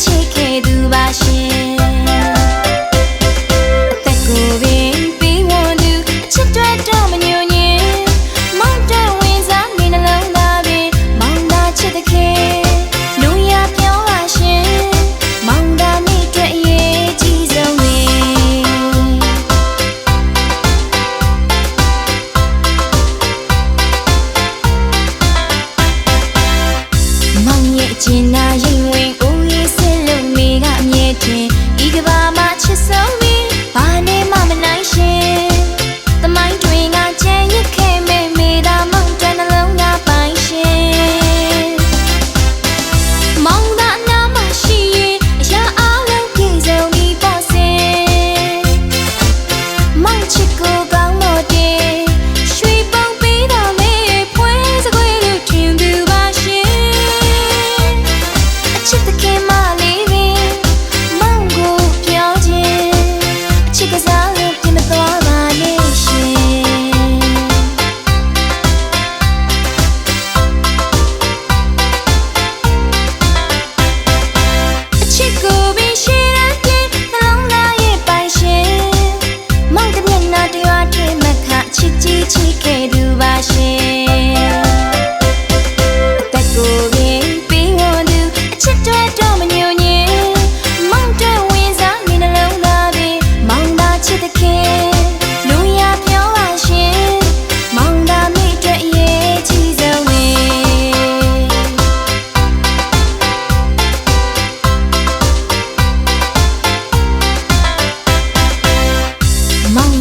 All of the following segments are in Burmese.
ちけるわし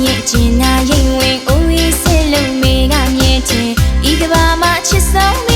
မြင့်ကျင်နာရင်ဝင်အိုးရေးစစ်လုံးမေကမြင့်ချင်ဤကဘာမှာချစ်ဆုံး